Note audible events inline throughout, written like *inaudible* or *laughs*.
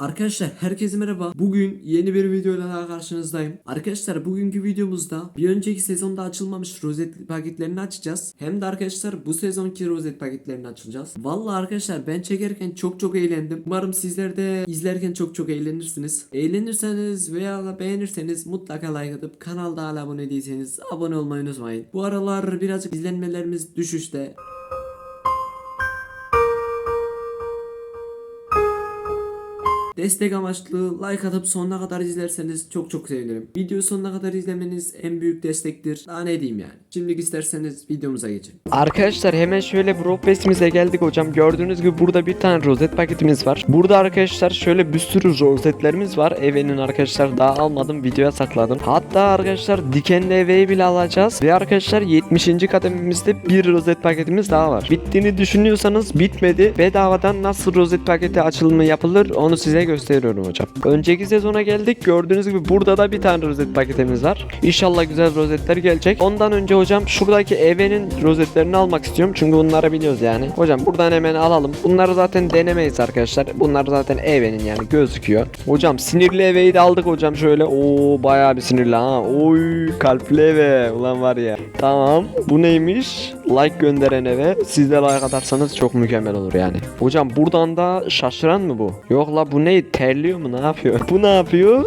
Arkadaşlar herkese merhaba. Bugün yeni bir videoyla daha karşınızdayım. Arkadaşlar bugünkü videomuzda bir önceki sezonda açılmamış rozet paketlerini açacağız. Hem de arkadaşlar bu sezonki rozet paketlerini açacağız. Vallahi arkadaşlar ben çekerken çok çok eğlendim. Umarım sizler de izlerken çok çok eğlenirsiniz. Eğlenirseniz veya da beğenirseniz mutlaka like atıp kanalda hala abone değilseniz abone olmayı unutmayın. Bu aralar birazcık izlenmelerimiz düşüşte. Destek amaçlı like atıp sonuna kadar izlerseniz çok çok sevinirim. Video sonuna kadar izlemeniz en büyük destektir. Daha ne diyeyim yani. Şimdilik isterseniz videomuza geçelim. Arkadaşlar hemen şöyle Brofest'imize geldik hocam. Gördüğünüz gibi burada bir tane rozet paketimiz var. Burada arkadaşlar şöyle bir sürü rozetlerimiz var. Evenin arkadaşlar daha almadım videoya sakladım. Hatta arkadaşlar dikenli eveyi bile alacağız. Ve arkadaşlar 70. kadememizde bir rozet paketimiz daha var. Bittiğini düşünüyorsanız bitmedi. Bedavadan nasıl rozet paketi açılımı yapılır onu size gösteriyorum hocam. Önceki sezona geldik. Gördüğünüz gibi burada da bir tane rozet paketimiz var. İnşallah güzel rozetler gelecek. Ondan önce hocam şuradaki evenin rozetlerini almak istiyorum. Çünkü bunları biliyoruz yani. Hocam buradan hemen alalım. Bunları zaten denemeyiz arkadaşlar. Bunlar zaten evenin yani gözüküyor. Hocam sinirli eveyi de aldık hocam şöyle. Oo bayağı bir sinirli ha. Oy kalpli eve. Ulan var ya. Tamam. Bu neymiş? Like gönderen eve. Siz de like atarsanız çok mükemmel olur yani. Hocam buradan da şaşıran mı bu? Yok la bu ne? Terliyor mu? Ne yapıyor? *laughs* Bu ne yapıyor?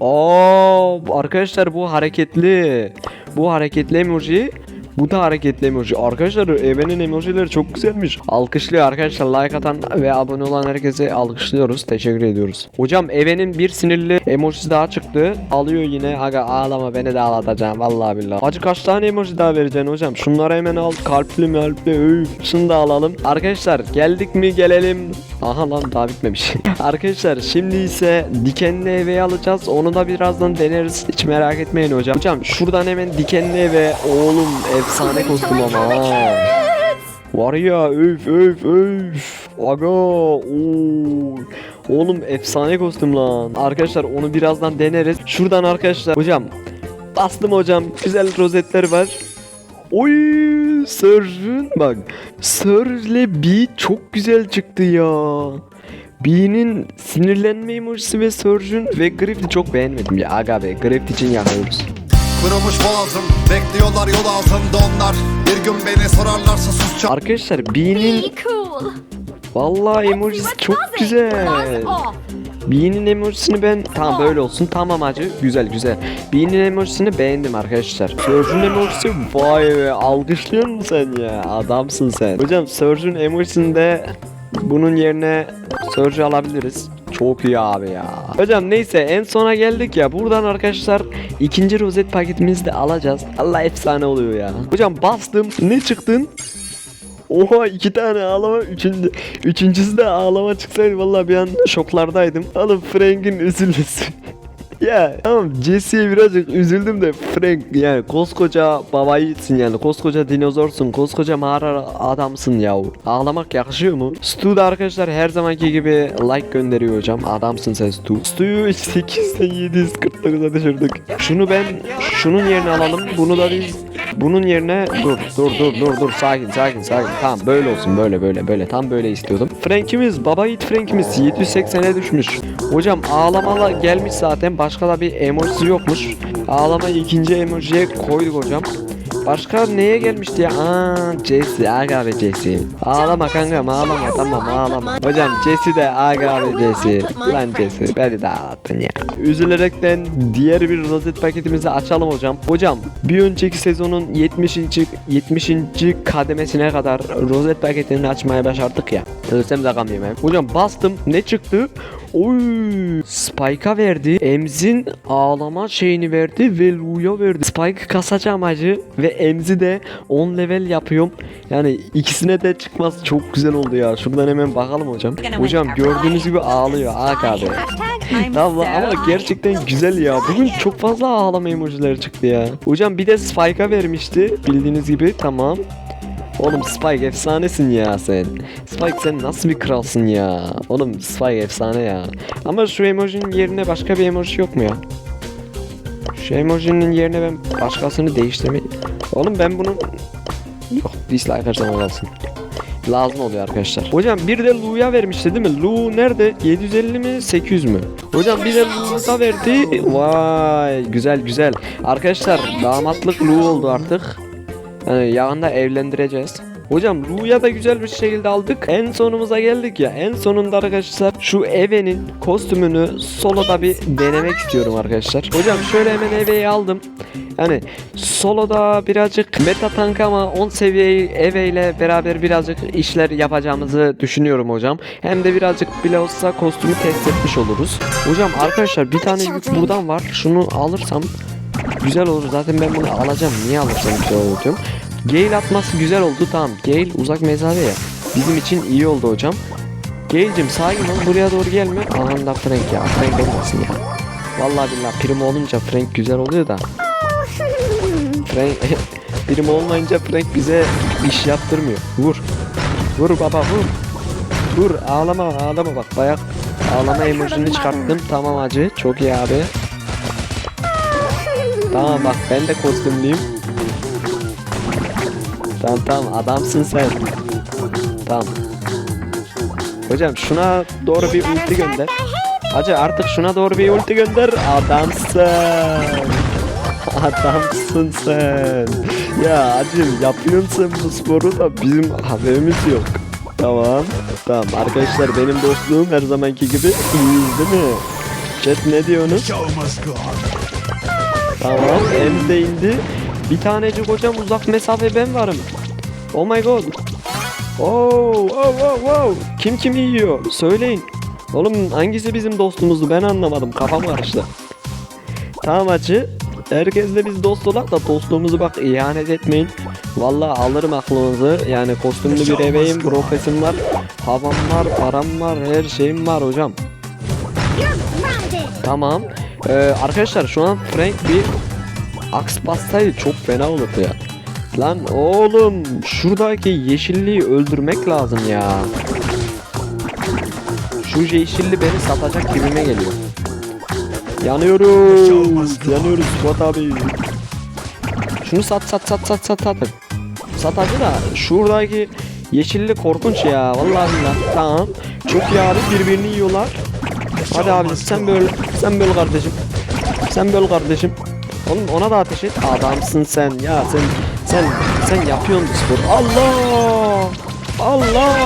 Oo arkadaşlar bu hareketli. Bu hareketli emoji. Bu da hareketli emoji. Arkadaşlar Eve'nin emojileri çok güzelmiş. Alkışlıyor arkadaşlar. Like atan ve abone olan herkese alkışlıyoruz. Teşekkür ediyoruz. Hocam Eve'nin bir sinirli emojisi daha çıktı. Alıyor yine. Aga ağlama beni de ağlatacağım. Vallahi billahi. Hacı kaç tane emoji daha vereceksin hocam? Şunları hemen al. Kalpli malpli. Öf. Şunu da alalım. Arkadaşlar geldik mi gelelim. Aha lan daha bitmemiş. *laughs* Arkadaşlar şimdi ise dikenli eve alacağız. Onu da birazdan deneriz. Hiç merak etmeyin hocam. Hocam şuradan hemen dikenli eve. Oğlum efsane kostüm ama. ha. Var ya öf öf öf. Aga oo. Oğlum efsane kostüm lan. Arkadaşlar onu birazdan deneriz. Şuradan arkadaşlar. Hocam bastım hocam. Güzel rozetler var. Oy Surge'ün bak Surge'le B çok güzel çıktı ya. B'nin sinirlenme emojisi ve Surge'ün ve Grift'i çok beğenmedim ya aga be Grift için yakıyoruz. Kırılmış boğazım Bekliyorlar yol altında onlar Bir gün beni sorarlarsa susacağım Arkadaşlar B'nin Be cool. vallahi emojisi çok güzel. B'nin emojisini ben tamam böyle olsun tamam acı güzel güzel. B'nin emojisini beğendim arkadaşlar. Surge'un emojisi vay be alkışlıyor musun sen ya adamsın sen. Hocam Surge'un emojisinde bunun yerine Surge alabiliriz. Çok iyi abi ya. Hocam neyse en sona geldik ya. Buradan arkadaşlar ikinci rozet paketimizi de alacağız. Allah efsane oluyor ya. Hocam bastım. Ne çıktın? Oha iki tane ağlama üçüncü, üçüncüsü de ağlama çıksaydı vallahi bir an şoklardaydım. Oğlum Frank'in üzülmesi. *laughs* ya tamam Jesse'ye birazcık üzüldüm de Frank yani koskoca babayısın yani koskoca dinozorsun koskoca mağara adamsın yahu ağlamak yakışıyor mu? Stu da arkadaşlar her zamanki gibi like gönderiyor hocam adamsın sen Stu Stu'yu 8'den 749'a düşürdük şunu ben şunun yerine alalım bunu da biz bunun yerine dur dur dur dur dur. Sakin sakin sakin. Tamam böyle olsun böyle böyle böyle. Tam böyle istiyordum. Frank'imiz baba yiğit Frank'imiz 780'e düşmüş. Hocam ağlamalı gelmiş zaten. Başka da bir emojisi yokmuş. Ağlama ikinci emojiye koyduk hocam Başka neye gelmişti ya? Aa Jesse aga be Jesse. Ağlama kankam ağlama tamam ağlama. Hocam Jesse de aga be Jesse. Lan Jesse beni de ağlattın ya. Üzülerekten diğer bir rozet paketimizi açalım hocam. Hocam bir önceki sezonun 70. 70. kademesine kadar rozet paketini açmaya başardık ya. Ölsem de gam. Hocam bastım ne çıktı? Oy Spike'a verdi. Emz'in ağlama şeyini verdi ve Lu'ya verdi. Spike kasacağım acı ve Emz'i de 10 level yapıyorum. Yani ikisine de çıkması çok güzel oldu ya. Şuradan hemen bakalım hocam. Hocam gördüğünüz gibi ağlıyor. Ak abi. Tamam *laughs* ama gerçekten güzel ya. Bugün çok fazla ağlama emojileri çıktı ya. Hocam bir de Spike'a vermişti. Bildiğiniz gibi tamam. Oğlum Spike efsanesin ya sen. Spike sen nasıl bir kralsın ya. Oğlum Spike efsane ya. Ama şu emojinin yerine başka bir emoji yok mu ya? Şu emojinin yerine ben başkasını değiştirmeyi... Oğlum ben bunun... Yok dislike her zaman lazım oluyor arkadaşlar. Hocam bir de Lu'ya vermişti değil mi? Lu nerede? 750 mi 800 mü? Hocam bir de Lu'ya verdi. Vay güzel güzel. Arkadaşlar damatlık Lu oldu artık. Yani yakında evlendireceğiz. Hocam Lu'ya da güzel bir şekilde aldık. En sonumuza geldik ya. En sonunda arkadaşlar şu Eve'nin kostümünü soloda bir denemek istiyorum arkadaşlar. Hocam şöyle hemen Eve'yi aldım. Yani soloda birazcık meta tank ama 10 seviyeyi Eve ile beraber birazcık işler yapacağımızı düşünüyorum hocam. Hem de birazcık bile olsa kostümü test etmiş oluruz. Hocam arkadaşlar bir tane yük buradan var. Şunu alırsam güzel olur. Zaten ben bunu alacağım. Niye alırsam güzel olur diyorum. Gale atması güzel oldu. Tamam. Gale uzak mesafe ya. Bizim için iyi oldu hocam. Gale'cim sakin ol. Buraya doğru gelme. Aman da Frank ya. Frank olmasın ya. Vallahi billahi prim olunca Frank güzel oluyor da. Frank *laughs* prim olmayınca Frank bize iş yaptırmıyor. Vur. Vur baba vur. Vur ağlama ağlama bak bayak ağlama emojini çıkarttım. Tamam acı. Çok iyi abi. Tamam bak ben de kostümlüyüm. Tamam tamam adamsın sen. Tamam. Hocam şuna doğru bir ulti gönder. Hacı artık şuna doğru bir ulti gönder. Adamsın. Adamsın sen. Ya acım yapıyorsun bu sporu da bizim haberimiz yok. Tamam. Tamam arkadaşlar benim dostluğum her zamanki gibi iyiyiz değil mi? Chat ne diyorsunuz? Tamam hem de indi. Bir tanecik hocam uzak mesafe ben varım. Oh my god. Oh, oh, oh, oh. Kim kimi yiyor? Söyleyin. Oğlum hangisi bizim dostumuzdu ben anlamadım. Kafam karıştı. Tamam acı. Herkesle biz dost olak da dostluğumuzu bak ihanet etmeyin. Vallahi alırım aklınızı. Yani kostümlü bir eveyim, profesim var. Havam var, param var, her şeyim var hocam. Tamam. Ee, arkadaşlar şu an Frank bir aks bassaydı çok fena olurdu ya. Lan oğlum şuradaki yeşilliği öldürmek lazım ya. Şu yeşilli beni satacak gibime geliyor. Yanıyoruz. Yanıyoruz Fuat abi. Şunu sat sat sat sat sat sat. Sat da şuradaki yeşilli korkunç ya. Vallahi billahi. Tamam. Çok iyi abi birbirini yiyorlar. Hadi abi sen böyle sen böyle kardeşim. Sen böyle kardeşim. Oğlum ona da ateş et. Adamsın sen ya sen sen sen yapıyorsun bu sporu. Allah! Allah!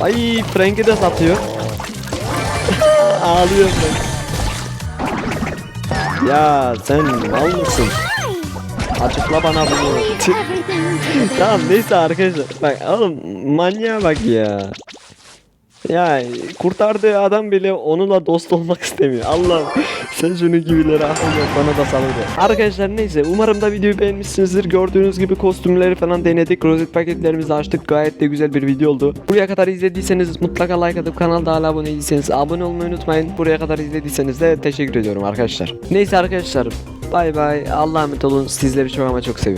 Ay Frank'i de satıyor. *laughs* Ağlıyor Frank. Ya sen mal mısın? Açıkla bana bunu. *laughs* tamam neyse arkadaşlar. Bak oğlum manyağa bak ya. Ya kurtardığı adam bile onunla dost olmak istemiyor. Allah sen şunu gibileri aklına bana da salır. Arkadaşlar neyse umarım da videoyu beğenmişsinizdir. Gördüğünüz gibi kostümleri falan denedik. Rozet paketlerimizi açtık. Gayet de güzel bir video oldu. Buraya kadar izlediyseniz mutlaka like atıp kanalda hala abone değilseniz abone olmayı unutmayın. Buraya kadar izlediyseniz de teşekkür ediyorum arkadaşlar. Neyse arkadaşlar bay bay. Allah'a emanet olun. Sizleri çok ama çok seviyorum.